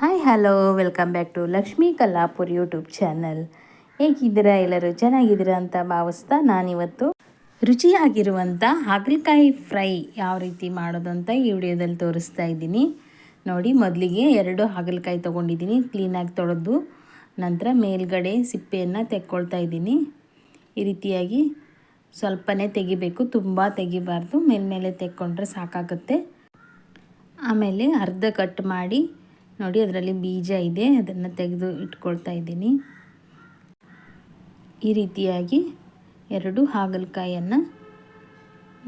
Hi hello welcome back to Lakshmi Kallapur YouTube channel ಹೇಗಿದ್ದೀರಾ? ಎಲ್ಲರೂ ಚೆನ್ನಾಗಿದ್ದೀರಾ ಅಂತ ಭಾವಿಸ್ತಾ ನಾನಿವತ್ತು ರುಚಿಯಾಗಿರುವಂಥ ಹಾಗಲಕಾಯಿ ಫ್ರೈ ಯಾವ ರೀತಿ ಮಾಡೋದು ಅಂತ ಈ ವಿಡಿಯೋದಲ್ಲಿ ತೋರಿಸ್ತಾ ಇದ್ದೀನಿ. ನೋಡಿ, ಮೊದಲಿಗೆ ಎರಡು ಹಾಗಲಕಾಯಿ ತೊಗೊಂಡಿದ್ದೀನಿ. ಕ್ಲೀನಾಗಿ ತೊಳೆದು ನಂತರ ಮೇಲ್ಗಡೆ ಸಿಪ್ಪೆಯನ್ನು ತೆಕ್ಕೊಳ್ತಾ ಇದ್ದೀನಿ. ಈ ರೀತಿಯಾಗಿ ಸ್ವಲ್ಪನೇ ತೆಗಿಬೇಕು. ತುಂಬ ತೆಗಿಬಾರ್ದು. ಮೇಲ್ಮೇಲೆ ತೆಕ್ಕೊಂಡ್ರೆ ಸಾಕಾಗುತ್ತೆ. ಆಮೇಲೆ ಅರ್ಧ ಕಟ್ ಮಾಡಿ ನೋಡಿ, ಅದರಲ್ಲಿ ಬೀಜ ಇದೆ, ಅದನ್ನು ತೆಗೆದು ಇಟ್ಕೊಳ್ತಾ ಇದ್ದೀನಿ. ಈ ರೀತಿಯಾಗಿ ಎರಡು ಹಾಗಲಕಾಯನ್ನು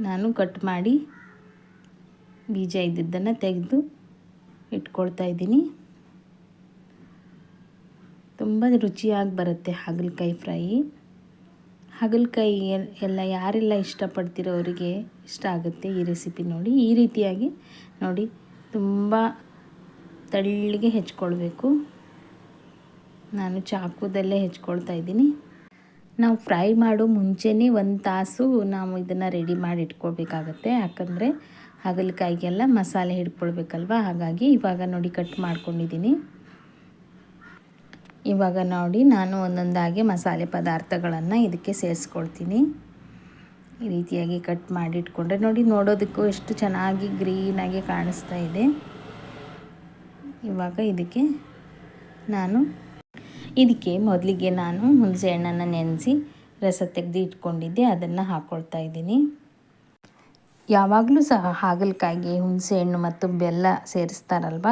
ನಾನು ಕಟ್ ಮಾಡಿ ಬೀಜ ಇದ್ದಿದ್ದನ್ನು ತೆಗೆದು ಇಟ್ಕೊಳ್ತಾ ಇದ್ದೀನಿ. ತುಂಬ ರುಚಿಯಾಗಿ ಬರುತ್ತೆ ಹಾಗಲಕಾಯಿ ಫ್ರೈ. ಹಾಗಲಕಾಯಿ ಎಲ್ಲ ಯಾರೆಲ್ಲ ಇಷ್ಟಪಡ್ತಿರೋ ಅವರಿಗೆ ಇಷ್ಟ ಆಗುತ್ತೆ ಈ ರೆಸಿಪಿ ನೋಡಿ. ಈ ರೀತಿಯಾಗಿ ನೋಡಿ, ತುಂಬ ತಳ್ಳಿಗೆ ಹೆಚ್ಕೊಳ್ಬೇಕು. ನಾನು ಚಾಕುದಲ್ಲೇ ಹೆಚ್ಕೊಳ್ತಾ ಇದ್ದೀನಿ. ನಾವು ಫ್ರೈ ಮಾಡೋ ಮುಂಚೆನೇ ಒಂದು ತಾಸು ನಾವು ಇದನ್ನು ರೆಡಿ ಮಾಡಿ ಇಟ್ಕೊಳ್ಬೇಕಾಗತ್ತೆ. ಯಾಕಂದರೆ ಹಾಗಲಕಾಯಿಗೆಲ್ಲ ಮಸಾಲೆ ಹಿಡ್ಕೊಳ್ಬೇಕಲ್ವ? ಹಾಗಾಗಿ ಇವಾಗ ನೋಡಿ ಕಟ್ ಮಾಡ್ಕೊಂಡಿದ್ದೀನಿ. ಇವಾಗ ನೋಡಿ ನಾನು ಒಂದೊಂದಾಗಿ ಮಸಾಲೆ ಪದಾರ್ಥಗಳನ್ನು ಇದಕ್ಕೆ ಸೇರಿಸ್ಕೊಳ್ತೀನಿ. ಈ ರೀತಿಯಾಗಿ ಕಟ್ ಮಾಡಿಟ್ಕೊಂಡ್ರೆ ನೋಡಿ ನೋಡೋದಕ್ಕೂ ಎಷ್ಟು ಚೆನ್ನಾಗಿ ಗ್ರೀನಾಗಿ ಕಾಣಿಸ್ತಾ ಇದೆ. ಇವಾಗ ಇದಕ್ಕೆ ನಾನು, ಇದಕ್ಕೆ ಮೊದಲಿಗೆ ನಾನು ಹುಣಸೆ ಹಣ್ಣನ್ನು ನೆನೆಸಿ ರಸ ತೆಗೆದು ಇಟ್ಕೊಂಡಿದ್ದೆ, ಅದನ್ನು ಹಾಕ್ಕೊಳ್ತಾ ಇದ್ದೀನಿ. ಯಾವಾಗಲೂ ಸಹ ಹಾಗಲಕಾಯಿಗೆ ಹುಣಸೆ ಹಣ್ಣು ಮತ್ತು ಬೆಲ್ಲ ಸೇರಿಸ್ತಾರಲ್ವ?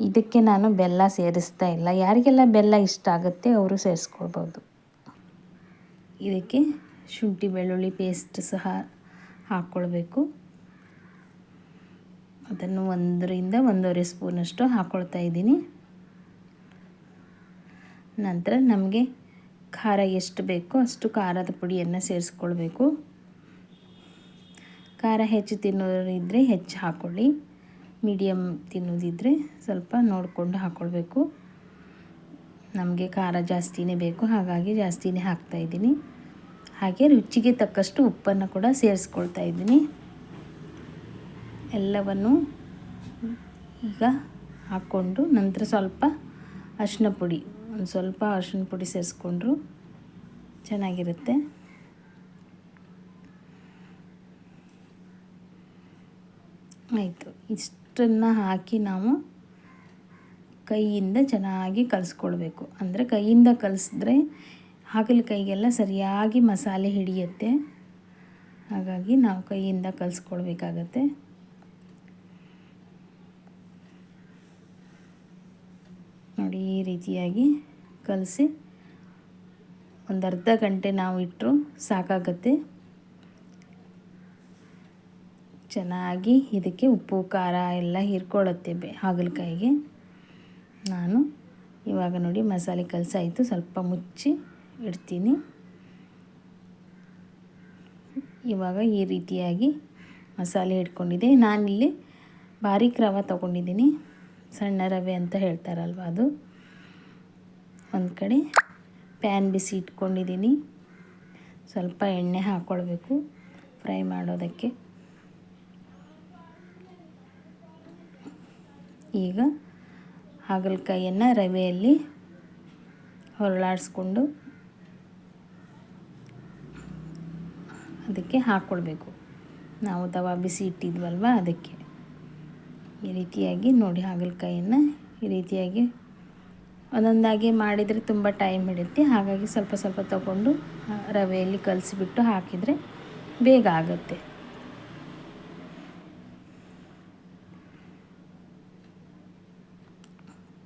ಇದಕ್ಕೆ ನಾನು ಬೆಲ್ಲ ಸೇರಿಸ್ತಾ ಇಲ್ಲ. ಯಾರಿಗೆಲ್ಲ ಬೆಲ್ಲ ಇಷ್ಟ ಆಗುತ್ತೆ ಅವರು ಸೇರಿಸ್ಕೊಳ್ಬೋದು. ಇದಕ್ಕೆ ಶುಂಠಿ ಬೆಳ್ಳುಳ್ಳಿ ಪೇಸ್ಟ್ ಸಹ ಹಾಕ್ಕೊಳ್ಬೇಕು ಅದನ್ನು ಒಂದರಿಂದ ಒಂದೂವರೆ ಸ್ಪೂನಷ್ಟು ಹಾಕ್ಕೊಳ್ತಾ ಇದ್ದೀನಿ. ನಂತರ ನಮಗೆ ಖಾರ ಎಷ್ಟು ಬೇಕೋ ಅಷ್ಟು ಖಾರದ ಪುಡಿಯನ್ನು ಸೇರಿಸ್ಕೊಳ್ಬೇಕು. ಖಾರ ಹೆಚ್ಚು ತಿನ್ನೋರಿದ್ದರೆ ಹೆಚ್ಚು ಹಾಕ್ಕೊಳ್ಳಿ ಮೀಡಿಯಮ್ ತಿನ್ನೋದಿದ್ದರೆ ಸ್ವಲ್ಪ ನೋಡಿಕೊಂಡು ಹಾಕ್ಕೊಳ್ಬೇಕು ನಮಗೆ ಖಾರ ಜಾಸ್ತಿನೇ ಬೇಕು, ಹಾಗಾಗಿ ಜಾಸ್ತಿನೇ ಹಾಕ್ತಾಯಿದ್ದೀನಿ ಹಾಗೆ ರುಚಿಗೆ ತಕ್ಕಷ್ಟು ಉಪ್ಪನ್ನು ಕೂಡ ಸೇರಿಸ್ಕೊಳ್ತಾ ಇದ್ದೀನಿ. ಎಲ್ಲವನ್ನು ಈಗ ಹಾಕ್ಕೊಂಡು ನಂತರ ಸ್ವಲ್ಪ ಅರಿಶಿನ ಪುಡಿ, ಒಂದು ಸ್ವಲ್ಪ ಅರಿಶಿನ ಪುಡಿ ಸೇರಿಸ್ಕೊಂಡ್ರು ಚೆನ್ನಾಗಿರುತ್ತೆ. ಆಯಿತು, ಇಷ್ಟನ್ನು ಹಾಕಿ ನಾವು ಕೈಯಿಂದ ಚೆನ್ನಾಗಿ ಕಲಿಸ್ಕೊಳ್ಬೇಕು. ಅಂದರೆ ಕೈಯಿಂದ ಕಲಿಸಿದ್ರೆ ಕೈಗೆಲ್ಲ ಸರಿಯಾಗಿ ಮಸಾಲೆ ಹಿಡಿಯುತ್ತೆ. ಹಾಗಾಗಿ ನಾವು ಕೈಯಿಂದ ಕಲಿಸ್ಕೊಳ್ಬೇಕಾಗತ್ತೆ. ನೋಡಿ ಈ ರೀತಿಯಾಗಿ ಕಲಸಿ ಒಂದು ಅರ್ಧ ಗಂಟೆ ನಾವು ಇಟ್ಟರು ಸಾಕಾಗತ್ತೆ. ಚೆನ್ನಾಗಿ ಇದಕ್ಕೆ ಉಪ್ಪು, ಖಾರ ಎಲ್ಲ ಹೀರ್ಕೊಳ್ಳುತ್ತೆ ಬೆ, ಹಾಗಲಕಾಯಿಗೆ. ನಾನು ಇವಾಗ ನೋಡಿ ಮಸಾಲೆ ಕಲಸಾಯಿತು, ಸ್ವಲ್ಪ ಮುಚ್ಚಿ ಇಡ್ತೀನಿ. ಇವಾಗ ಈ ರೀತಿಯಾಗಿ ಮಸಾಲೆ ಇಟ್ಕೊಂಡಿದೆ ನಾನಿಲ್ಲಿ ಬಾರೀಕ್ ರವೆ ತೊಗೊಂಡಿದ್ದೀನಿ. ಸಣ್ಣ ರವೆ ಅಂತ ಹೇಳ್ತಾರಲ್ವ ಅದು? ಒಂದು ಕಡೆ ಪ್ಯಾನ್ ಬಿಸಿ ಇಟ್ಕೊಂಡಿದ್ದೀನಿ. ಸ್ವಲ್ಪ ಎಣ್ಣೆ ಹಾಕ್ಕೊಳ್ಬೇಕು ಫ್ರೈ ಮಾಡೋದಕ್ಕೆ. ಈಗ ಹಾಗಲಕಾಯಿಯನ್ನು ರವೆಯಲ್ಲಿ ಹೊರಳಾಡಿಸ್ಕೊಂಡು ಅದಕ್ಕೆ ಹಾಕ್ಕೊಳ್ಬೇಕು ನಾವು ತವಾ ಬಿಸಿ ಇಟ್ಟಿದ್ವಲ್ವ ಅದಕ್ಕೆ. ಈ ರೀತಿಯಾಗಿ ನೋಡಿ ಹಾಗಲಕಾಯಿಯನ್ನು ಈ ರೀತಿಯಾಗಿ ಒಂದೊಂದಾಗಿ ಮಾಡಿದರೆ ತುಂಬ ಟೈಮ್ ಹಿಡಿಯುತ್ತೆ. ಹಾಗಾಗಿ ಸ್ವಲ್ಪ ಸ್ವಲ್ಪ ತಗೊಂಡು ರವೆಯಲ್ಲಿ ಕಲಸಿಬಿಟ್ಟು ಹಾಕಿದರೆ ಬೇಗ ಆಗುತ್ತೆ.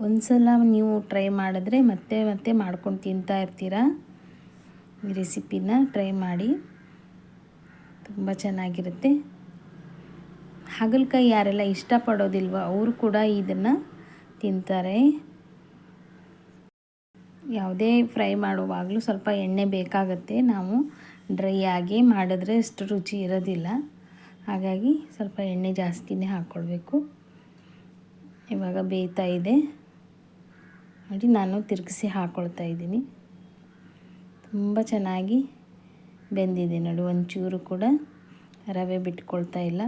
ಒಂದು ಸಲ ನೀವು ಟ್ರೈ ಮಾಡಿದ್ರೆ ಮತ್ತೆ ಮತ್ತೆ ಮಾಡ್ಕೊಂಡು ತಿಂತಾ ಇರ್ತೀರಾ? ಈ ರೆಸಿಪಿನ ಟ್ರೈ ಮಾಡಿ. ತುಂಬ ಚೆನ್ನಾಗಿರುತ್ತೆ. ಹಾಗಲಕಾಯಿ ಯಾರೆಲ್ಲ ಇಷ್ಟಪಡೋದಿಲ್ವ ಅವರು ಕೂಡ ಇದನ್ನು ತಿಂತಾರೆ. ಯಾವುದೇ ಫ್ರೈ ಮಾಡುವಾಗಲೂ ಸ್ವಲ್ಪ ಎಣ್ಣೆ ಬೇಕಾಗುತ್ತೆ. ನಾವು ಡ್ರೈ ಆಗಿ ಮಾಡಿದ್ರೆ ಅಷ್ಟು ರುಚಿ ಇರೋದಿಲ್ಲ. ಹಾಗಾಗಿ ಸ್ವಲ್ಪ ಎಣ್ಣೆ ಜಾಸ್ತಿನೇ ಹಾಕ್ಕೊಳ್ಬೇಕು ಇವಾಗ ಬೇಯ್ತಾ ಇದೆ. ನೋಡಿ, ನಾನು ತಿರುಗಿಸಿ ಹಾಕ್ಕೊಳ್ತಾ ಇದ್ದೀನಿ. ತುಂಬ ಚೆನ್ನಾಗಿ ಬೆಂದಿದೆ ನೋಡಿ, ಒಂಚೂರು ಕೂಡ ರವೆ ಬಿಟ್ಕೊಳ್ತಾ ಇಲ್ಲ.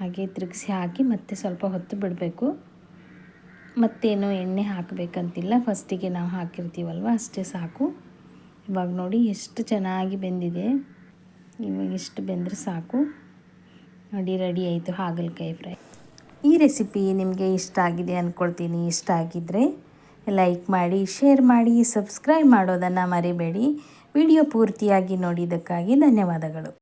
ಹಾಗೆ ತಿರುಗಿಸಿ ಹಾಕಿ ಮತ್ತೆ ಸ್ವಲ್ಪ ಹೊತ್ತು ಬಿಡಬೇಕು. ಮತ್ತೇನು ಎಣ್ಣೆ ಹಾಕಬೇಕಂತಿಲ್ಲ. ಫಸ್ಟಿಗೆ ನಾವು ಹಾಕಿರ್ತೀವಲ್ವ, ಅಷ್ಟೇ ಸಾಕು. ಇವಾಗ ನೋಡಿ ಎಷ್ಟು ಚೆನ್ನಾಗಿ ಬೆಂದಿದೆ. ಇವಾಗ ಎಷ್ಟು ಬೆಂದರೆ ಸಾಕು. ನೋಡಿ, ರೆಡಿ ಆಯಿತು ಹಾಗಲಕಾಯಿ ಫ್ರೈ. ಈ ರೆಸಿಪಿ ನಿಮಗೆ ಇಷ್ಟ ಆಗಿದೆ ಅಂದ್ಕೊಳ್ತೀನಿ ಇಷ್ಟ ಆಗಿದ್ದರೆ ಲೈಕ್ ಮಾಡಿ, ಶೇರ್ ಮಾಡಿ, ಸಬ್ಸ್ಕ್ರೈಬ್ ಮಾಡೋದನ್ನು ಮರಿಬೇಡಿ. ವಿಡಿಯೋ ಪೂರ್ತಿಯಾಗಿ ನೋಡಿದ್ದಕ್ಕಾಗಿ ಧನ್ಯವಾದಗಳು.